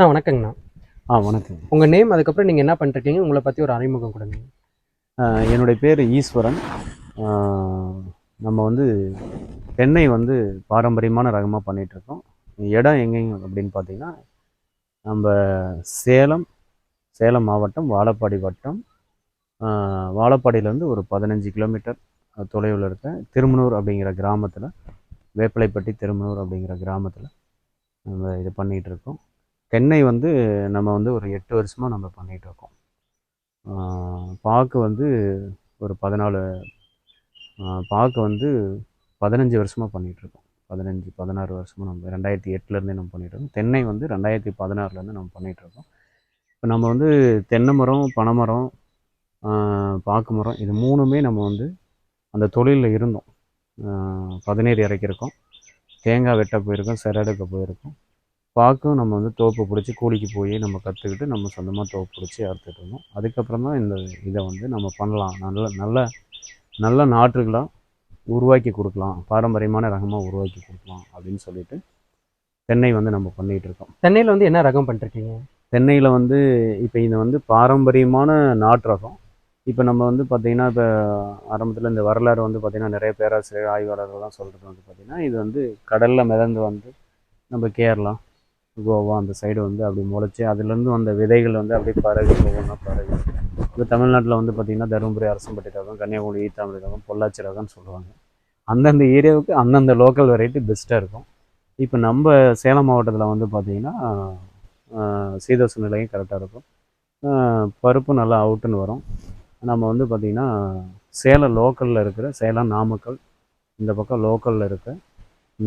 அண்ணா வணக்கங்கண்ணா. ஆ வணக்கம். உங்கள் நேம் அதுக்கப்புறம் நீங்கள் என்ன பண்ணிருக்கீங்க உங்களை பற்றி ஒரு அறிமுகம் கொடுங்க. என்னுடைய பேர் ஈஸ்வரன். நம்ம வந்து தென்னை வந்து பாரம்பரியமான ரகமாக பண்ணிகிட்ருக்கோம் இடம் எங்கெங்க அப்படின்னு பார்த்தீங்கன்னா நம்ம சேலம் சேலம் மாவட்டம் வாழப்பாடி வட்டம். வாழப்பாடியிலேருந்து ஒரு பதினஞ்சு கிலோமீட்டர் தொலைவில் இருக்க திருமணூர் அப்படிங்கிற கிராமத்தில் வேப்பிலைப்பட்டி திருமணூர் அப்படிங்கிற கிராமத்தில் நம்ம இது பண்ணிகிட்டு இருக்கோம் தென்னை வந்து நம்ம வந்து ஒரு எட்டு வருஷமாக நம்ம பண்ணிகிட்டு இருக்கோம். பாக்கு வந்து ஒரு பதினாலு பாக்கு வந்து பதினஞ்சு வருஷமாக பண்ணிகிட்ருக்கோம் பதினஞ்சு பதினாறு வருஷமாக நம்ம ரெண்டாயிரத்தி எட்டுலேருந்தே நம்ம பண்ணிகிட்ருக்கோம் தென்னை வந்து ரெண்டாயிரத்தி பதினாறுலேருந்து நம்ம பண்ணிகிட்ருக்கோம் இப்போ நம்ம வந்து தென்னை மரம் பனைமரம் பாக்கு மரம் இது மூணுமே நம்ம வந்து அந்த தொழிலில் இருந்தோம். பதினேறு இறக்கியிருக்கோம் தேங்காய் வெட்ட போயிருக்கோம் செரடுக்க போயிருக்கோம். பாக்கும் நம்ம வந்து தோப்பு பிடிச்சி கூலிக்கு போய் நம்ம கற்றுக்கிட்டு நம்ம சொந்தமாக தோப்பு பிடிச்சி அறுத்துட்டு இருந்தோம். அதுக்கப்புறம் தான் இந்த இதை வந்து நம்ம பண்ணலாம். நல்ல நல்ல நல்ல நாற்றுகளாக உருவாக்கி கொடுக்கலாம். பாரம்பரியமான ரகமாக உருவாக்கி கொடுக்கலாம் அப்படின்னு சொல்லிட்டு தென்னை வந்து நம்ம பண்ணிகிட்டு இருக்கோம். சென்னையில் வந்து என்ன ரகம் பண்ணிருக்கீங்க? தென்னையில் வந்து இப்போ இது வந்து பாரம்பரியமான நாட்டு ரகம் இப்போ நம்ம வந்து பார்த்திங்கன்னா இப்போ ஆரம்பத்தில் இந்த வரலாறு வந்து பார்த்திங்கன்னா நிறைய பேராசிரியர் ஆய்வாளர்கள்லாம் சொல்கிறது வந்து பார்த்திங்கன்னா இது வந்து கடலில் மிதந்து வந்து நம்ம கேரளா கோவா அந்த சைடு வந்து அப்படி முளைச்சி அதுலேருந்து வந்த விதைகள் வந்து அப்படியே பரவி ஒவ்வொன்றா பரவி. இப்போ தமிழ்நாட்டில் வந்து பார்த்திங்கன்னா தருமபுரி அரசம்பட்டி ரகம் கன்னியாகுமரி ஈத்தாமரை ரகம் பொள்ளாச்சி ரகம்னு சொல்லுவாங்க. அந்தந்த ஏரியாவுக்கு அந்தந்த லோக்கல் வெரைட்டி பெஸ்ட்டாக இருக்கும். இப்போ நம்ம சேலம் மாவட்டத்தில் வந்து பார்த்திங்கன்னா சீதோச நிலையும் கரெக்டாக இருக்கும். பருப்பு நல்லா அவுட்டுன்னு வரும். நம்ம வந்து பார்த்திங்கன்னா சேலம் லோக்கலில் இருக்கிற சேலம் நாமக்கல் இந்த பக்கம் லோக்கலில் இருக்க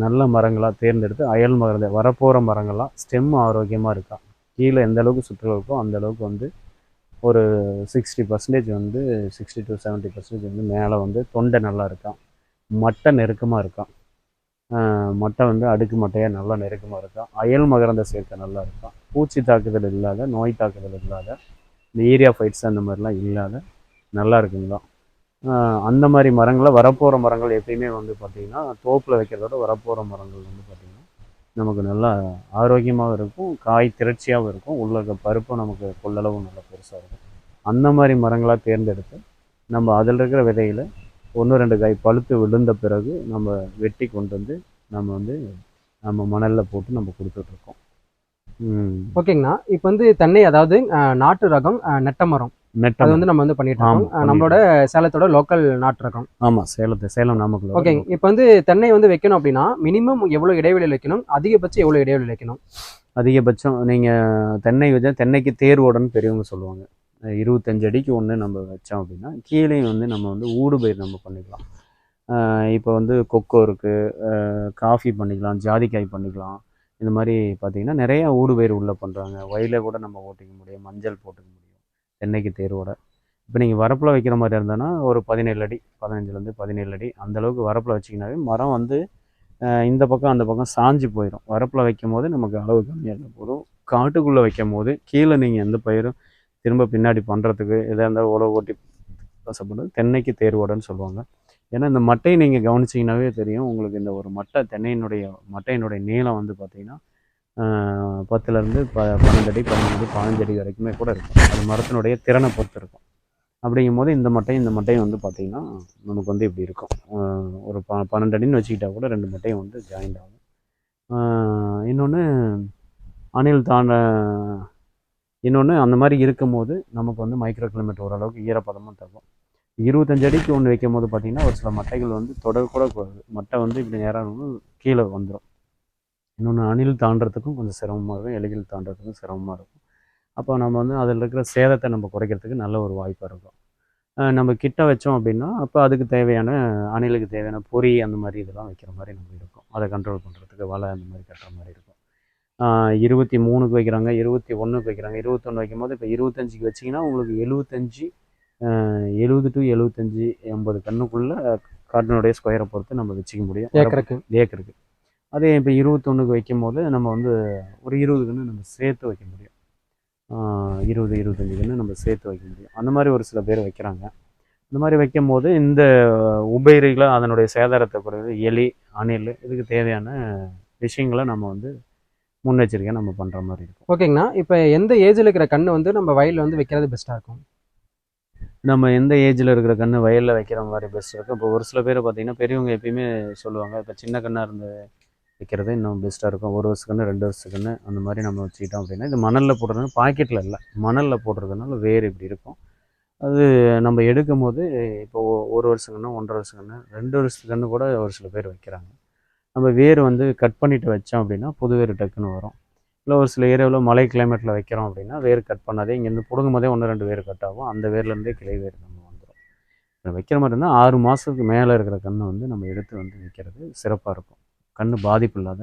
நல்ல மரங்களாக தேர்ந்தெடுத்து அயல் மரத்தை வரப்போகிற மரங்கள்லாம் ஸ்டெம் ஆரோக்கியமாக இருக்கா? கீழே எந்த அளவுக்கு சுற்றுலா இருக்கோ அந்த அளவுக்கு வந்து ஒரு சிக்ஸ்டி பர்சன்டேஜ் வந்து சிக்ஸ்டி டு செவன்ட்டி பர்சன்டேஜ் வந்து மேலே வந்து தொண்டை நல்லா இருக்கான் மட்டை நெருக்கமாக இருக்கான் மட்டை வந்து அடுக்கு மட்டையாக நல்லா நெருக்கமாக இருக்கான் அயல் மகரந்த சேர்க்கை நல்லா இருக்கான் பூச்சி தாக்குதல் இல்லாத நோய் தாக்குதல் இல்லாத இந்த ஏரியா ஃபைட்ஸ் அந்த மாதிரிலாம் இல்லாத நல்லா இருக்குங்களா? அந்த மாதிரி மரங்களை வரப்போகிற மரங்கள் எப்பயுமே வந்து பார்த்திங்கன்னா தோப்பில் வைக்கிறதோட வரப்போகிற மரங்கள் வந்து பார்த்திங்கன்னா நமக்கு நல்லா ஆரோக்கியமாகவும் இருக்கும் காய் திரட்சியாகவும் இருக்கும் உள்ள இருக்க பருப்பும் நமக்கு கொள்ளளவு நல்லா பெருசாக இருக்கும். அந்த மாதிரி மரங்களாக தேர்ந்தெடுத்து நம்ம அதில் இருக்கிற விதையில் ஒன்று ரெண்டு காய் பழுத்து விழுந்த பிறகு நம்ம வெட்டி கொண்டு வந்து நம்ம வந்து நம்ம மணலில் போட்டு நம்ம கொடுத்துட்ருக்கோம் ஓகேங்கண்ணா. இப்போ வந்து தென்னை அதாவது நாட்டு ரகம் நெட்ட மரம் அது வந்து நம்ம வந்து பண்ணிட்டு இருக்கோம் நம்மளோட சேலத்தோட லோக்கல் நாட்டு ரகம் ஆமாம் சேலத்தை சேலம் நாமக்கல் ஓகேங்க. இப்போ வந்து தென்னை வந்து வைக்கணும் அப்படின்னா மினிமம் எவ்வளோ இடைவெளியில் வைக்கணும்? அதிகபட்சம் எவ்வளோ இடைவெளியில் வைக்கணும்? அதிகபட்சம் நீங்கள் தென்னை வச்சா தென்னைக்கு தேர்வோடன்னு பெரியவங்க சொல்லுவாங்க. இருபத்தஞ்சு அடிக்கு ஒன்று நம்ம வச்சோம் அப்படின்னா கீழே வந்து நம்ம வந்து ஊடு பயிர் நம்ம பண்ணிக்கலாம். இப்போ வந்து கொக்கோ இருக்குது காஃபி பண்ணிக்கலாம் ஜாதிக்காய் பண்ணிக்கலாம். இந்த மாதிரி பார்த்தீங்கன்னா நிறைய ஊடு பயிர் உள்ளே பண்ணுறாங்க வயலை கூட நம்ம ஓட்டிக்க முடியும் மஞ்சள் போட்டுக்க முடியும். தென்னைக்கு தேர்வோட. இப்போ நீங்கள் வரப்பில் வைக்கிற மாதிரி இருந்தோன்னா ஒரு பதினேழு அடி பதினஞ்சுலேருந்து பதினேழு அடி அந்த அளவுக்கு வரப்பில் வச்சிங்கனாவே மரம் வந்து இந்த பக்கம் அந்த பக்கம் சாஞ்சு போயிடும் வரப்பில் வைக்கும் போது நமக்கு அளவு கம்மியாக இருந்தால் போதும். காட்டுக்குள்ளே வைக்கும் போது கீழே நீங்கள் எந்த பயிரும் திரும்ப பின்னாடி பண்ணுறதுக்கு எதாக இருந்தால் உழவு ஓட்டி வசப்படுறது தென்னைக்கு தேர்வோடன்னு சொல்லுவாங்க. ஏன்னா இந்த மட்டையை நீங்கள் கவனிச்சிங்கனாவே தெரியும். உங்களுக்கு இந்த ஒரு மட்டை தென்னையினுடைய மட்டையினுடைய நீளம் வந்து பார்த்திங்கன்னா பத்துலேருந்து ப பன்னெண்டு அடி பதினஞ்சு பதினஞ்சு அடி வரைக்குமே கூட இருக்கும். அது மரத்தினுடைய திறனை பொறுத்து இருக்கும். அப்படிங்கும் போது இந்த மட்டையும் இந்த மட்டையும் வந்து பார்த்திங்கன்னா நமக்கு வந்து இப்படி இருக்கும். ஒரு ப பன்னெண்டு அடின்னு வச்சுக்கிட்டா கூட ரெண்டு மட்டையும் வந்து ஜாயிண்ட் ஆகும். இன்னொன்று அணில் தாண்ட இன்னொன்று அந்த மாதிரி இருக்கும்போது நமக்கு வந்து மைக்ரோ கிலோமீட்டர் ஓரளவுக்கு ஈரப்பதமும் தரும் இருபத்தஞ்சு அடிக்கு ஒன்று வைக்கும் போது பார்த்திங்கன்னா ஒரு சில மட்டைகள் வந்து தொடர் கூட கூடாது. மட்டை வந்து இப்படி நேராக கீழே வந்துடும் இன்னொன்று அணில் தாண்டறதுக்கும் கொஞ்சம் சிரமமாக இருக்கும் எலிகள் தாண்டறதுக்கும் சிரமமாக இருக்கும். அப்போ நம்ம வந்து அதில் இருக்கிற சேதத்தை நம்ம குறைக்கிறதுக்கு நல்ல ஒரு வாய்ப்பாக இருக்கும். நம்ம கிட்ட வச்சோம் அப்படின்னா அப்போ அதுக்கு தேவையான அணிலுக்கு தேவையான பொறி அந்த மாதிரி இதெல்லாம் வைக்கிற மாதிரி நம்ம இருக்கும். அதை கண்ட்ரோல் பண்ணுறதுக்கு வலை அந்த மாதிரி கட்டுற மாதிரி இருக்கும். இருபத்தி மூணுக்கு வைக்கிறாங்க இருபத்தி ஒன்றுக்கு வைக்கிறாங்க. இருபத்தொன்று வைக்கும் போது இப்போ இருபத்தஞ்சிக்கு வச்சிங்கன்னா உங்களுக்கு எழுபத்தஞ்சி எழுபது டு எழுபத்தஞ்சி எண்பது கண்ணுக்குள்ளே காட்டினுடைய ஸ்கொயரை பொறுத்து நம்ம வச்சுக்க முடியும். ஏக்கருக்கு. ஏக்கருக்கு. அதே இப்போ இருபத்தொன்றுக்கு வைக்கும் போது நம்ம வந்து ஒரு இருபது கன்று நம்ம சேர்த்து வைக்க முடியும். இருபது இருபத்தஞ்சி கன்று நம்ம சேர்த்து வைக்க முடியும். அந்த மாதிரி ஒரு சில பேர் வைக்கிறாங்க. இந்த மாதிரி வைக்கும் போது இந்த உபயிரிகளை அதனுடைய சேதாரத்தை குறைவு எலி அணில் இதுக்கு தேவையான விஷயங்களை நம்ம வந்து முன்னெச்சரிக்கையாக நம்ம பண்ணுற மாதிரி இருக்கும். ஓகேங்கண்ணா. இப்போ எந்த ஏஜில் இருக்கிற கண்ணு வந்து நம்ம வயலில் வந்து வைக்கிறது பெஸ்ட்டாக இருக்கும்? நம்ம எந்த ஏஜில் இருக்கிற கன்று வயலில் வைக்கிற மாதிரி பெஸ்ட் இருக்கும்? இப்போ ஒரு சில பேர் பார்த்தீங்கன்னா பெரியவங்க எப்பயுமே சொல்லுவாங்க இப்போ சின்ன கண்ணாக இருந்து வைக்கிறது இன்னும் பெஸ்ட்டாக இருக்கும். ஒரு வருஷத்துக்குன்னு ரெண்டு வருஷத்துக்குன்னு அந்த மாதிரி நம்ம வச்சுக்கிட்டோம் அப்படின்னா இது மணலில் போடுறதுனால பாக்கெட்டில் இல்லை. மணலில் போடுறதுனால வேர் இப்படி இருக்கும். அது நம்ம எடுக்கும் போது இப்போ ஒரு வருஷம் ஒன்றரை வருஷம் ரெண்டு வருஷத்துக்குன்னு கன்று கூட ஒரு சில பேர் வைக்கிறாங்க. நம்ம வேர் வந்து கட் பண்ணிட்டு வச்சோம் அப்படின்னா புது வேர் டக்குன்னு வரும். இல்லை ஒரு சில ஏரியாவில் மழை கிளைமேட்டில் வைக்கிறோம் அப்படின்னா வேர் கட் பண்ணாதே இங்கேருந்து பிடுங்கும் போதே ஒன்று ரெண்டு வேர் கட் ஆகும். அந்த வேர்லேருந்தே கிளை வேர் நம்ம வந்துடும் வைக்கிற மாதிரி இருந்தால் ஆறு மாதத்துக்கு மேலே இருக்கிற கன்று வந்து நம்ம எடுத்து வந்து வைக்கிறது சிறப்பாக இருக்கும். கன்று பாதிப்பு இல்லாத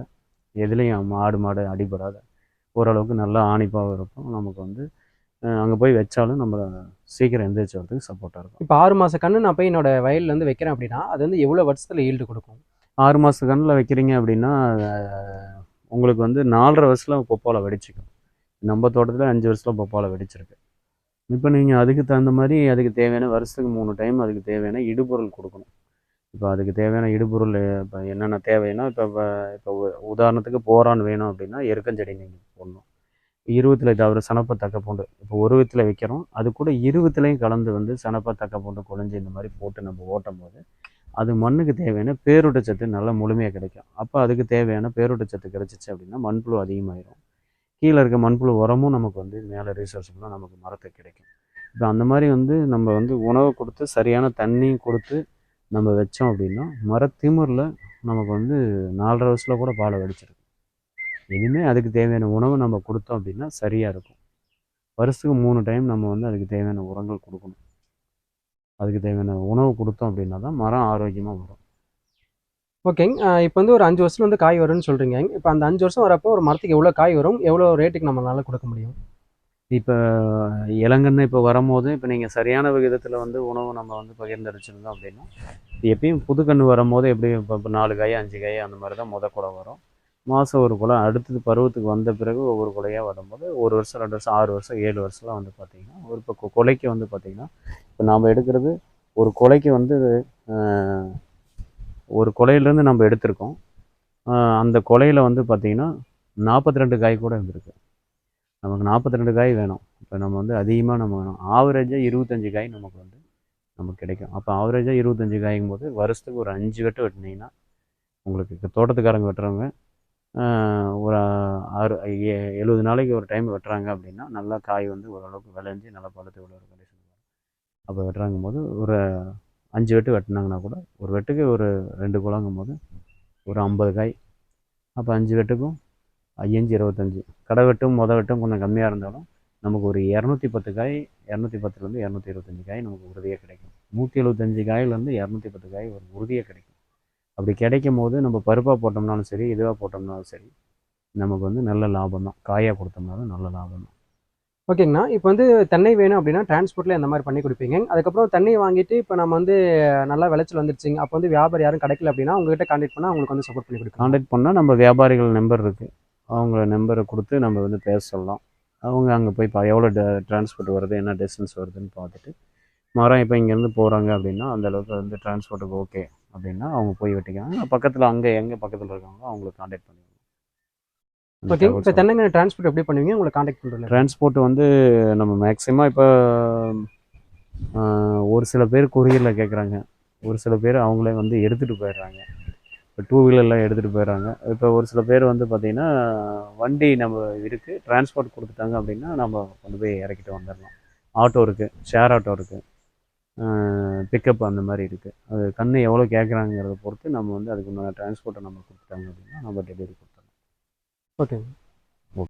எதுலேயும் மாடு மாடு அடிபடாத ஓரளவுக்கு நல்லா ஆணிப்பாகவும் இருக்கும். நமக்கு வந்து அங்கே போய் வச்சாலும் நம்ம சீக்கிரம் எந்திரிச்சு வரதுக்கு சப்போர்ட்டாக இருக்கும். இப்போ ஆறு மாத கண்ணு நான் போய் என்னோட வயலில் வந்து வைக்கிறேன் அப்படின்னா அது வந்து எவ்வளோ வருஷத்தில் ஈல்டு கொடுக்கும்? ஆறு மாத கன்றில் வைக்கிறீங்க அப்படின்னா உங்களுக்கு வந்து நாலரை வருஷத்தில் பொப்பாலை வெடிச்சிக்கும். நம்ம தோட்டத்தில் அஞ்சு வருஷத்தில் பொப்பாலை வெடிச்சிருக்கு. இப்போ நீங்கள் அதுக்கு தகுந்த மாதிரி அதுக்கு தேவையான வருஷத்துக்கு மூணு டைம் அதுக்கு தேவையான இடுபொருள் கொடுக்கணும். இப்போ அதுக்கு தேவையான இடுபொருள் இப்போ என்னென்ன தேவைன்னா இப்போ இப்போ இப்போ உ- உதாரணத்துக்கு போரான் வேணும் அப்படின்னா எருக்கஞ்செடி நீங்கள் போடணும். இருபத்தில் தவிர சனப்பை தக்க பூண்டு இப்போ ஒரு வித்தில் வைக்கிறோம். அது கூட இருபத்துலையும் கலந்து வந்து சனப்பை தக்க பூண்டு குழஞ்சி இந்த மாதிரி போட்டு நம்ம ஓட்டும் போது அது மண்ணுக்கு தேவையான பேரூட்டச்சத்து நல்லா முழுமையாக கிடைக்கும். அப்போ அதுக்கு தேவையான பேரூட்டச்சத்து கிடைச்சிச்சு அப்படின்னா மண்புழு அதிகமாயிரும். கீழே இருக்க மண்புழு உரமும் நமக்கு வந்து மேலே ரிசோர்ஸ்லாம் நமக்கு மரத்துக்கு கிடைக்கும். இப்போ அந்த மாதிரி வந்து நம்ம வந்து உணவு கொடுத்து சரியான தண்ணியும் கொடுத்து நம்ம வச்சோம் அப்படின்னா மரத்திமிரில் நமக்கு வந்து நாலரை வருஷத்தில் கூட பாலை வெடிச்சிருக்கும் இனிமேல் அதுக்கு தேவையான உணவு நம்ம கொடுத்தோம் அப்படின்னா சரியாக இருக்கும். வருஷத்துக்கு மூணு டைம் நம்ம வந்து அதுக்கு தேவையான உரங்கள் கொடுக்கணும். அதுக்கு தேவையான உணவு கொடுத்தோம் அப்படின்னா தான் மரம் ஆரோக்கியமாக வரும். ஓகேங்க இப்போ வந்து ஒரு அஞ்சு வருஷம் வந்து காய் வரும்னு சொல்கிறீங்க இப்போ அந்த அஞ்சு வருஷம் வரப்போ ஒரு மரத்துக்கு எவ்வளோ காய் வரும்? எவ்வளோ ரேட்டுக்கு நம்மளால் கொடுக்க முடியும்? இப்போ இளங்கன்று இப்போ வரும்போது இப்போ நீங்கள் சரியான விகிதத்தில் வந்து உணவு நம்ம வந்து பகிர்ந்தடிச்சிருந்தோம் அப்படின்னா எப்பயும் புது கன்று வரும்போது எப்படி இப்போ இப்போ நாலு காய் அஞ்சு காய் அந்த மாதிரி தான் முத குலை வரும். மாதம் ஒரு குலை அடுத்தது பருவத்துக்கு வந்த பிறகு ஒவ்வொரு குலையாக வரும்போது ஒரு வருஷம் ரெண்டு வருஷம் ஆறு வருஷம் ஏழு வருஷம்லாம் வந்து பார்த்திங்கன்னா ஒரு இப்போ கொலைக்கு வந்து பார்த்திங்கன்னா இப்போ நாம் எடுக்கிறது ஒரு கொலைக்கு வந்து ஒரு கொலையிலேருந்து நம்ம எடுத்திருக்கோம். அந்த கொலையில் வந்து பார்த்திங்கன்னா நாற்பத்தி ரெண்டு காய் கூட இருந்திருக்கு. நமக்கு நாற்பத்தி ரெண்டு காய் வேணும். இப்போ நம்ம வந்து அதிகமாக நம்ம வேணும். ஆவரேஜாக இருபத்தஞ்சி காய் நமக்கு வந்து நமக்கு கிடைக்கும். அப்போ ஆவரேஜாக இருபத்தஞ்சி காய்க்கும் போது வருஷத்துக்கு ஒரு அஞ்சு வெட்டு வெட்டினீங்கன்னா உங்களுக்கு தோட்டத்துக்காரங்க வெட்டுறவங்க ஒரு ஆறு எழுபது நாளைக்கு ஒரு டைம் வெட்டுறாங்க அப்படின்னா நல்லா காய் வந்து ஓரளவுக்கு விளைஞ்சி நல்லா பழுத்து விட ஒரு கண்டிஷன் அப்போ வெட்டுறாங்கும் போது ஒரு அஞ்சு வெட்டு வெட்டினாங்கன்னா கூட ஒரு வெட்டுக்கு ஒரு ரெண்டு குளங்கும் போது ஒரு ஐம்பது காய். அப்போ அஞ்சு வெட்டுக்கும் ஐயஞ்சு இருபத்தஞ்சி. கடை வெட்டும் மொத வெட்டும் கொஞ்சம் கம்மியாக இருந்தாலும் நமக்கு ஒரு இரநூத்தி பத்து காய் இரநூத்தி பத்துலேருந்து இரநூத்தி இருபத்தஞ்சி காய் நமக்கு உறுதியாக கிடைக்கும். நூற்றி எழுபத்தஞ்சி காயிலேருந்து இரநூத்தி பத்து காய் ஒரு உறுதியாக கிடைக்கும். அப்படி கிடைக்கும் போது நம்ம பருப்பாக போட்டோம்னாலும் சரி இதுவாக போட்டோம்னாலும் சரி நமக்கு வந்து நல்ல லாபம் தான். காயாக கொடுத்தோம்னாலும் நல்ல லாபம் தான். ஓகேங்கண்ணா இப்போ வந்து தென்னை வேணும் அப்படின்னா டிரான்ஸ்போர்ட்டில் இந்த மாதிரி பண்ணி கொடுப்பீங்க? அதுக்கப்புறம் தண்ணியை வாங்கிட்டு இப்போ நம்ம வந்து நல்லா விளைச்சல் வந்துருச்சுங்க. அப்போ வந்து வியாபாரி யாரும் கிடைக்கல அப்படின்னா உங்ககிட்ட கான்டாக்ட் பண்ணால் அவங்களுக்கு வந்து சப்போர்ட் பண்ணி கொடுக்கலாம். காண்டாக்ட் பண்ணால் நம்ம வியாபாரிகள் நம்பர் இருக்குது அவங்க நம்பரை கொடுத்து நம்ம வந்து பேச சொல்லலாம் அவங்க அங்கே போய் பா எவ்வளோ டிரான்ஸ்போர்ட் வருது என்ன டிஸ்டன்ஸ் வருதுன்னு பார்த்துட்டு மரம் இப்போ இங்கேருந்து போகிறாங்க அப்படின்னா அந்த அளவுக்கு வந்து டிரான்ஸ்போர்ட்டுக்கு ஓகே அப்படின்னா அவங்க போய் வெட்டிக்காங்க பக்கத்தில் அங்கே எங்கே பக்கத்தில் இருக்காங்களோ அவங்களுக்கு காண்டாக்ட் பண்ணுவாங்க ஓகே இப்போ தென்னைங்க டிரான்ஸ்போர்ட் எப்படி பண்ணுவீங்க? உங்களை கான்டாக்ட் பண்ணுறது டிரான்ஸ்போர்ட் வந்து நம்ம மேக்ஸிமம் இப்போ ஒரு சில பேர் கொரியரில் கேட்குறாங்க ஒரு சில பேர் அவங்களே வந்து எடுத்துகிட்டு போயிடுறாங்க. இப்போ டூ வீலர்லாம் எடுத்துகிட்டு போயிடுறாங்க. இப்போ ஒரு சில பேர் வந்து பார்த்திங்கன்னா வண்டி நம்ம இருக்குது டிரான்ஸ்போர்ட் கொடுத்துட்டாங்க அப்படின்னா நம்ம கொண்டு போய் இறக்கிட்டு வந்துடலாம். ஆட்டோ இருக்குது ஷேர் ஆட்டோ இருக்குது பிக்கப் அந்த மாதிரி இருக்குது அது கண்ணு எவ்வளோ கேட்குறாங்கிறத பொறுத்து நம்ம வந்து அதுக்கு டிரான்ஸ்போர்ட்டை நம்ம கொடுத்துட்டாங்க அப்படின்னா நம்ம டெலிவரி கொடுத்துடலாம். ஓகேங்க.